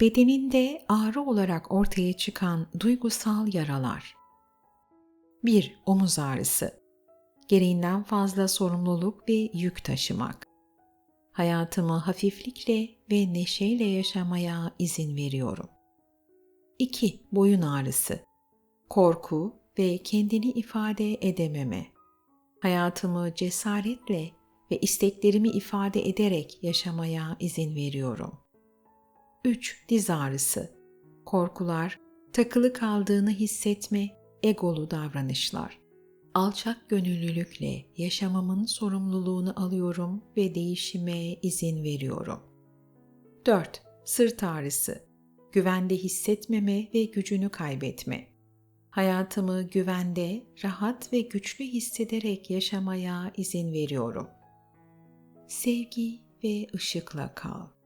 Bedeninde ağrı olarak ortaya çıkan duygusal yaralar. 1. Omuz ağrısı. Gereğinden fazla sorumluluk ve yük taşımak. Hayatımı hafiflikle ve neşeyle yaşamaya izin veriyorum. 2. Boyun ağrısı. Korku ve kendini ifade edememe. Hayatımı cesaretle ve isteklerimi ifade ederek yaşamaya izin veriyorum. 3. Diz ağrısı. Korkular, takılı kaldığını hissetme, egolu davranışlar. Alçak gönüllülükle yaşamamın sorumluluğunu alıyorum ve değişime izin veriyorum. 4. Sırt ağrısı. Güvende hissetmeme ve gücünü kaybetme. Hayatımı güvende, rahat ve güçlü hissederek yaşamaya izin veriyorum. Sevgi ve ışıkla kal.